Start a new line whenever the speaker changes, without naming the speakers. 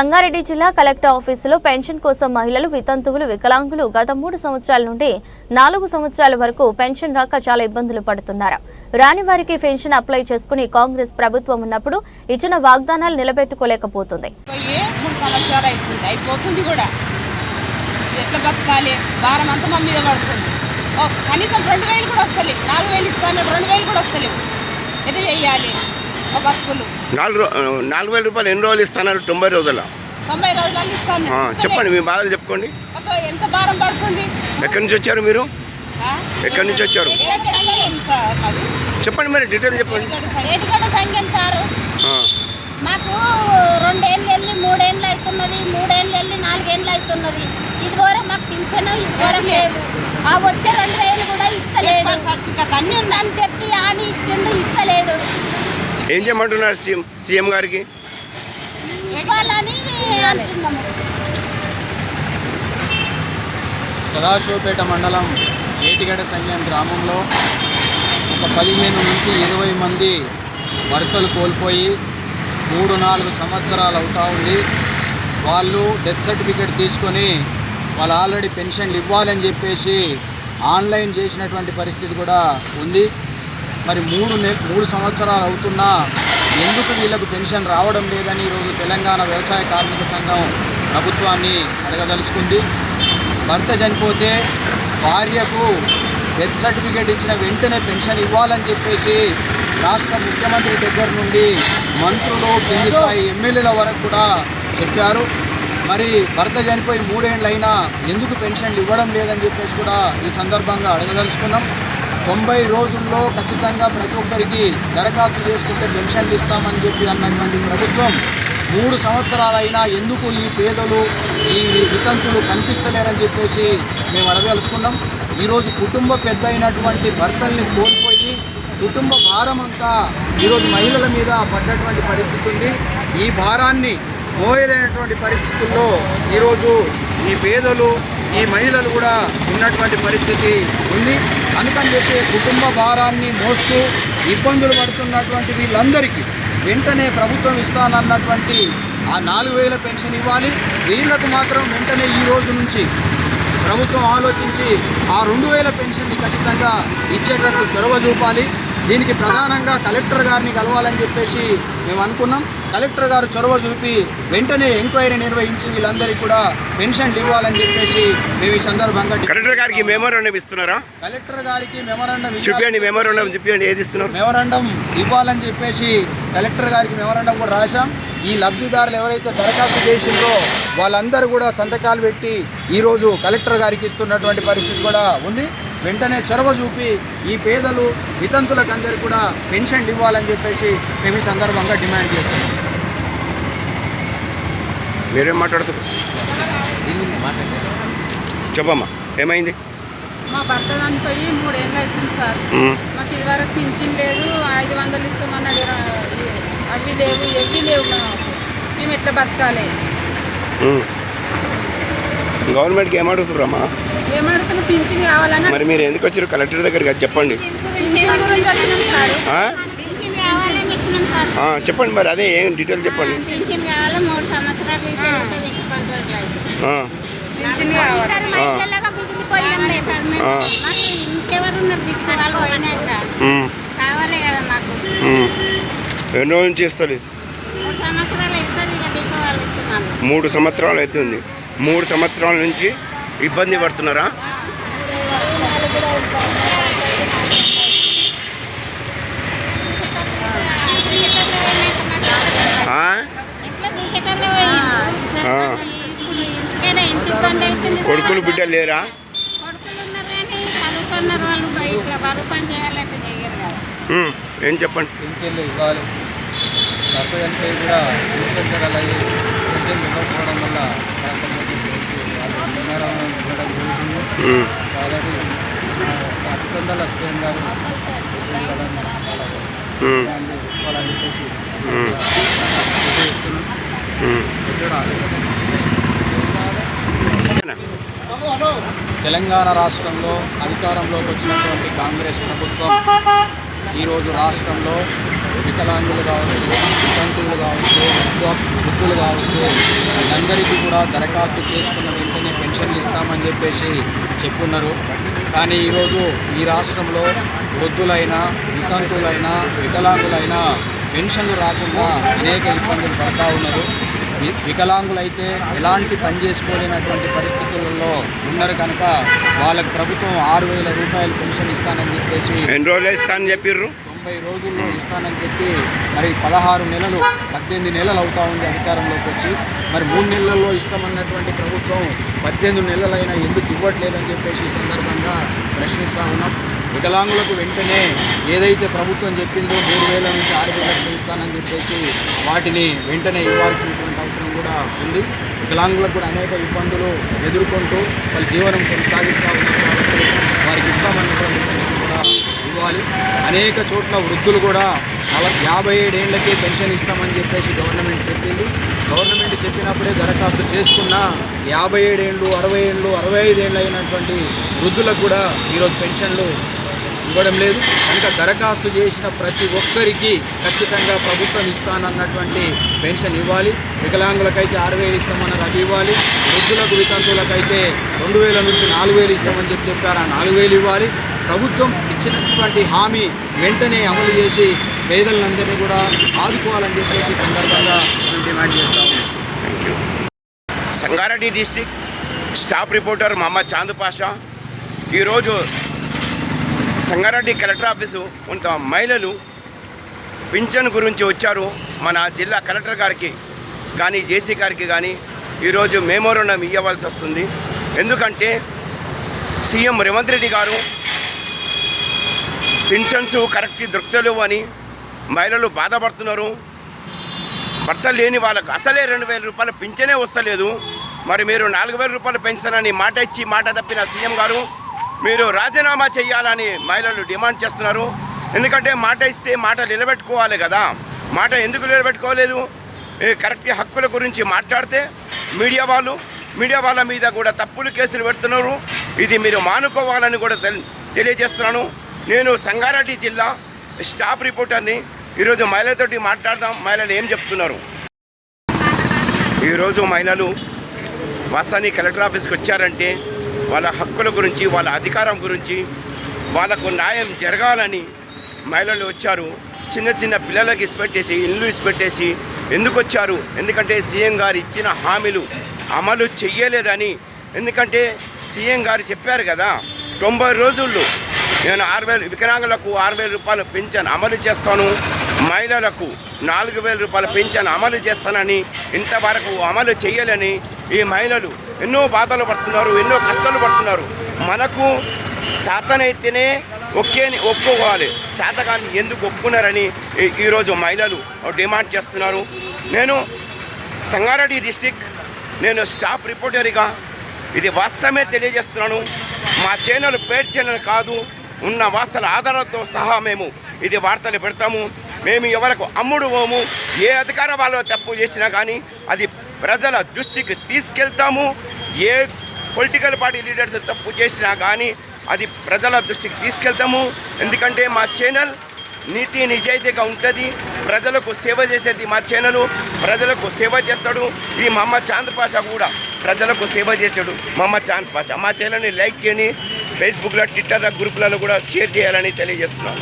సంగారెడ్డి జిల్లా కలెక్టర్ ఆఫీసులో పెన్షన్ కోసం మహిళలు వితంతువులు వికలాంగులు గత మూడు సంవత్సరాల నుండి నాలుగు సంవత్సరాల వరకు పెన్షన్ రాక చాలా ఇబ్బందులు పడుతున్నారు. రాని వారికి పెన్షన్ అప్లై చేసుకుని కాంగ్రెస్ ప్రభుత్వం ఉన్నప్పుడు ఇచ్చిన వాగ్దానాలు నిలబెట్టుకోలేకపోతుంది.
ఎట్లా బతకాలి? అంతా మా మీద పడుతుంది. కనీసం రెండు వేలు కూడా వస్తలేవు. నాలుగు వేలు ఇస్తాను రెండు వేలు కూడా వస్తలేవు. ఎట్లా చెయ్యాలి
నాలుగు నాలుగు వేల రూపాయలు ఎన్ని రోజులు ఇస్తున్నారు తొంభై రోజుల చెప్పండి మీ బాధలు చెప్పుకోండి.
ఒక ఎంత భారం పడుతుంది?
ఎక్కడి నుంచి వచ్చారు మీరు? ఎక్కడి నుంచి వచ్చారు? చెప్పండి మరి డీటెయిల్ చెప్పండి.
మాకు రెండేళ్ళు వెళ్ళి మూడేళ్ళు అవుతున్నది మూడేళ్ళు వెళ్ళి నాలుగేళ్ళు అవుతున్నది. ఇది వరకు మాకు పింఛను ఇది వరకు లేవు ఆ వచ్చే రెండు వేలు కూడా ఇస్తలేడు. ఉందని చెప్పి హామీ ఇచ్చిండు ఇస్తలేడు.
ఏం చేయమంటున్నారు సీఎం? సీఎం గారికి?
సదాశివపేట మండలం ఏటిగడ సంఘం గ్రామంలో ఒక పదిహేను నుంచి ఇరవై మంది భర్తలు కోల్పోయి మూడు నాలుగు సంవత్సరాలు అవుతా ఉంది. వాళ్ళు డెత్ సర్టిఫికేట్ తీసుకొని వాళ్ళు ఆల్రెడీ పెన్షన్లు ఇవ్వాలని చెప్పేసి ఆన్లైన్ చేసినటువంటి పరిస్థితి కూడా ఉంది. మరి మూడు నెల మూడు సంవత్సరాలు అవుతున్నా ఎందుకు వీళ్ళకు పెన్షన్ రావడం లేదని ఈరోజు తెలంగాణ వ్యవసాయ కార్మిక సంఘం ప్రభుత్వాన్ని అడగదలుచుకుంది. భర్త చనిపోతే భార్యకు డెత్ సర్టిఫికేట్ ఇచ్చిన వెంటనే పెన్షన్ ఇవ్వాలని చెప్పేసి రాష్ట్ర ముఖ్యమంత్రి దగ్గర నుండి మంత్రులు కింది స్థాయి ఎమ్మెల్యేల వరకు కూడా చెప్పారు. మరి భర్త చనిపోయి మూడేళ్ళైనా ఎందుకు పెన్షన్లు ఇవ్వడం లేదని చెప్పేసి కూడా ఈ సందర్భంగా అడగదలుచుకున్నాం. తొంభై రోజుల్లో ఖచ్చితంగా ప్రతి ఒక్కరికి దరఖాస్తు చేసుకుంటే పెన్షన్లు ఇస్తామని చెప్పి అన్నటువంటి ప్రభుత్వం మూడు సంవత్సరాలైనా ఎందుకు ఈ పేదలు ఈ వితంతులు కనిపిస్తలేరని చెప్పేసి మేము అడగదలుచుకున్నాం. ఈరోజు కుటుంబ పెద్ద అయినటువంటి భర్తల్ని కోల్పోయి కుటుంబ భారం అంతా ఈరోజు మహిళల మీద పడ్డటువంటి పరిస్థితి ఉంది. ఈ భారాన్ని మోయలేనటువంటి పరిస్థితుల్లో ఈరోజు ఈ పేదలు ఈ మహిళలు కూడా ఉన్నటువంటి పరిస్థితి ఉంది. అందుకని చెప్పి కుటుంబ భారాన్ని మోస్తూ ఇబ్బందులు పడుతున్నటువంటి వీళ్ళందరికీ వెంటనే ప్రభుత్వం ఇస్తానన్నటువంటి ఆ నాలుగు వేల పెన్షన్ ఇవ్వాలి. వీళ్ళకు మాత్రం వెంటనే ఈ రోజు నుంచి ప్రభుత్వం ఆలోచించి ఆ రెండు వేల పెన్షన్ని ఖచ్చితంగా ఇచ్చేటట్లు చొరవ చూపాలి. దీనికి ప్రధానంగా కలెక్టర్ గారిని కలవాలని చెప్పేసి మేము అనుకున్నాం. కలెక్టర్ గారు చొరవ చూపి వెంటనే ఎంక్వైరీ నిర్వహించి వీళ్ళందరికీ కూడా పెన్షన్లు ఇవ్వాలని చెప్పేసి మేము ఈ సందర్భంగా
కలెక్టర్ గారికి మెమోరాండం ఇస్తున్నారా?
కలెక్టర్ గారికి మెమరాండం
చూపించండి మెమోరాండం చూపించండి ఏది ఇస్తున్నారు?
మెమరాండం ఇవ్వాలని చెప్పేసి కలెక్టర్ గారికి మెమరాండం కూడా రాశాం. ఈ లబ్ధిదారులు ఎవరైతే దరఖాస్తు చేసిండ్రో వాళ్ళందరూ కూడా సంతకాలు పెట్టి ఈరోజు కలెక్టర్ గారికి ఇస్తున్నటువంటి పరిస్థితి కూడా ఉంది. వెంటనే చొరవ చూపి ఈ పేదలు వితంతులకు అందరికీ కూడా పెన్షన్లు ఇవ్వాలని చెప్పేసి మేము ఈ సందర్భంగా డిమాండ్ చేస్తున్నాం.
మీరేం మాట్లాడుతున్నారు? చెప్పమ్మా ఏమైంది?
మా భర్త చనిపోయి మూడేళ్ళు అవుతుంది సార్. మాకు ఇదివరకు పింఛన్ లేదు ఐదు వందలు ఇస్తామన్నాడు. అవి లేవు ఎవి లేవు మాకు. మేము ఎట్లా బతకాలి.
గవర్నమెంట్కి ఏమడుగుతున్నారమ్మా
ఏమడుతున్నా పింఛన్ కావాలని
మరి మీరు ఎందుకు వచ్చారు కలెక్టర్ దగ్గరికి? అది చెప్పండి.
పింఛన్ గురించి వచ్చినాం సార్.
ఆ?
పింఛన్ కావాలని ఇచ్చినాం సార్.
ఆ, చెప్పండి మరి అదే ఏం డీటెయిల్ చెప్పండి.
పింఛన్ కావాలి మూడు సంవత్సరాలు అయితే ఇంటి కంట్రోల్ అయితే
ఆ,
పింఛన్ కావాలి.
సార్ మహిళలాగా మిగిలిపోయినాం సార్ మేము.
ఆ.
మాకు ఇంకెవరు ఉన్నారు దిక్కు వాళ్ళు పోయినాక
ఉమ్,
కావాలి కదా మాకు.
ఉమ్. ఎన్ని రోజుల నుంచి ఇస్తుంది
మూడు సంవత్సరాలు వెళ్తుంది ఇక దీపావళి ఇస్తే మళ్ళీ.
మూడు సంవత్సరాలు అవుతుంది. మూడు సంవత్సరాల నుంచి ఇబ్బంది పడుతున్నారా? కొడుకులు బిడ్డలు లేరా? ఏం చెప్పండి?
పింఛన్లు ఇవ్వకపోవడం వల్ల జరుగుతుంది కాబట్టి గారు వాళ్ళని చెప్పేసి. తెలంగాణ రాష్ట్రంలో అధికారంలోకి వచ్చినటువంటి కాంగ్రెస్ ప్రభుత్వం ఈరోజు రాష్ట్రంలో వికలాంగులు కావచ్చు వితంతువులు కావచ్చు వృద్ధులు కావచ్చు అందరికీ కూడా దరఖాస్తు చేసుకున్న వెంటనే పెన్షన్లు ఇస్తామని చెప్పేసి చెప్పున్నారు. కానీ ఈరోజు ఈ రాష్ట్రంలో వృద్ధులైనా వితంతువులైనా వికలాంగులైనా పెన్షన్లు రాకుండా అనేక ఇబ్బందులు పడతా ఉన్నారు. వి- వికలాంగులైతే ఎలాంటి పని చేసుకోలేనటువంటి పరిస్థితులలో ఉన్నారు కనుక వాళ్ళకి ప్రభుత్వం ఆరు వేల రూపాయలు పెన్షన్ ఇస్తానని చెప్పేసి
ఎన్ని రోజులు అని చెప్పిర్రు?
తొంభై రోజుల్లో ఇస్తానని చెప్పి మరి పదహారు నెలలు పద్దెనిమిది నెలలు అవుతా ఉంది అధికారంలోకి వచ్చి. మరి మూడు నెలల్లో ఇస్తామన్నటువంటి ప్రభుత్వం పద్దెనిమిది నెలలైనా ఎందుకు ఇవ్వట్లేదని చెప్పేసి ఈ సందర్భంగా ప్రశ్నిస్తూ ఉన్నాం. వికలాంగులకు వెంటనే ఏదైతే ప్రభుత్వం చెప్పిందో మూడు వేల నుంచి ఆరు వేలకు ఇస్తానని చెప్పేసి వాటిని వెంటనే ఇవ్వాల్సినటువంటి అవసరం కూడా ఉంది. వికలాంగులకు కూడా అనేక ఇబ్బందులు ఎదుర్కొంటూ వాళ్ళ జీవనం కొనసాగిస్తూ ఉన్నారు కాబట్టి వారికి ఇస్తామన్నటువంటి పెన్షన్ కూడా ఇవ్వాలి అనేక చోట్ల వృద్ధులు కూడా నలభై యాభై ఏడేళ్ళకే పెన్షన్ ఇస్తామని చెప్పేసి గవర్నమెంట్ చెప్పింది. గవర్నమెంట్ చెప్పినప్పుడే దరఖాస్తు చేసుకున్న యాభై ఏడేళ్ళు అరవై ఏళ్ళు అరవై ఐదేళ్ళు అయినటువంటి వృద్ధులకు కూడా ఈరోజు పెన్షన్లు ఇవ్వడం లేదు. కనుక దరఖాస్తు చేసిన ప్రతి ఒక్కరికి ఖచ్చితంగా ప్రభుత్వం ఇస్తానన్నటువంటి పెన్షన్ ఇవ్వాలి. వికలాంగులకైతే ఆరు వేలు ఇస్తామన్నారు అది ఇవ్వాలి. వృద్ధులకు వితంతువులకైతే రెండు వేల నుంచి నాలుగు వేలు ఇస్తామని చెప్పి చెప్పారు. ఆ నాలుగు వేలు ఇవ్వాలి. ప్రభుత్వం ఇచ్చినటువంటి హామీ వెంటనే అమలు చేసి పేదలందరినీ కూడా ఆదుకోవాలని చెప్పేసి సందర్భంగా మేము డిమాండ్ చేస్తాము
Sangareddy district staff reporter Mohammed Chand Pasha ఈరోజు సంగారెడ్డి కలెక్టర్ ఆఫీసు కొంత మహిళలు పింఛన్ గురించి వచ్చారు. మన జిల్లా కలెక్టర్ గారికి కానీ జేసీ గారికి కానీ ఈరోజు మెమోరండం ఇవ్వవలసి వస్తుంది. ఎందుకంటే సీఎం రేవంత్ రెడ్డి గారు పెన్షన్స్ కరెక్ట్ దొరుకుతలేవు అని మహిళలు బాధపడుతున్నారు. భర్త లేని వాళ్ళకు అసలే రెండు వేల రూపాయలు పింఛనే వస్తలేదు. మరి మీరు నాలుగు వేల రూపాయలు పెంచుతానని మాట ఇచ్చి మాట తప్పిన సీఎం గారు మీరు రాజీనామా చేయాలని మహిళలు డిమాండ్ చేస్తున్నారు. ఎందుకంటే మాట ఇస్తే మాట నిలబెట్టుకోవాలి కదా. మాట ఎందుకు నిలబెట్టుకోలేదు? కరెక్ట్ హక్కుల గురించి మాట్లాడితే మీడియా వాళ్ళు మీడియా వాళ్ళ మీద కూడా తప్పులు కేసులు పెడుతున్నారు. ఇది మీరు మానుకోవాలని కూడా తెల్- తెలియజేస్తున్నాను. నేను సంగారెడ్డి జిల్లా స్టాఫ్ రిపోర్టర్ని ఈరోజు మహిళలతోటి మాట్లాడదాం. మహిళలు ఏం చెప్తున్నారు? ఈరోజు మహిళలు వాస్తవానికి కలెక్టర్ ఆఫీస్కి వచ్చారంటే వాళ్ళ హక్కుల గురించి వాళ్ళ అధికారం గురించి వాళ్ళకు న్యాయం జరగాలని మహిళలు వచ్చారు. చిన్న చిన్న పిల్లలకి ఇసిపెట్టేసి ఇల్లు ఇసిపెట్టేసి ఎందుకు వచ్చారు? ఎందుకంటే సీఎం గారు ఇచ్చిన హామీలు అమలు చెయ్యలేదని. ఎందుకంటే సీఎం గారు చెప్పారు కదా తొంభై రోజుల్లో నేను ఆరు వేలు వికలాంగులకు ఆరు వేల రూపాయలు పెన్షన్ అమలు చేస్తాను. మహిళలకు నాలుగు వేల రూపాయల పెన్షన్ అమలు చేస్తానని ఇంతవరకు అమలు చేయలేని ఈ మహిళలు ఎన్నో బాధలు పడుతున్నారు ఎన్నో కష్టాలు పడుతున్నారు. మనకు చేతనైతేనే ఒకే ఒప్పుకోవాలి. చేతగాని ఎందుకు ఒప్పుకున్నారని ఈరోజు మహిళలు డిమాండ్ చేస్తున్నారు. నేను సంగారెడ్డి డిస్టిక్ నేను స్టాఫ్ రిపోర్టర్గా ఇది వాస్తవమే తెలియజేస్తున్నాను. మా ఛానల్ పేడ్ ఛానల్ కాదు ఉన్న వార్తల ఆధారాలతో సహా మేము ఇది వార్తలు పెడతాము. మేము ఎవరికి అమ్ముడు పోము ఏ అధికార వాళ్ళు తప్పు చేసినా కానీ అది ప్రజల దృష్టికి తీసుకెళ్తాము. ఏ పొలిటికల్ పార్టీ లీడర్స్ తప్పు చేసినా కానీ అది ప్రజల దృష్టికి తీసుకెళ్తాము. ఎందుకంటే మా ఛానల్ నీతి నిజాయితీగా ఉంటుంది. ప్రజలకు సేవ చేసేది మా ఛానల్. ప్రజలకు సేవ చేస్తాడు. ఈ మహమ్మద్ చాంద్ పాషా కూడా ప్రజలకు సేవ చేశాడు. అమ్మ చాంద్ పాషా. మా ఛానల్ని లైక్ చేయండి. ఫేస్బుక్లో ట్విట్టర్లో గ్రూపులలో కూడా షేర్ చేయాలని తెలియజేస్తున్నాను.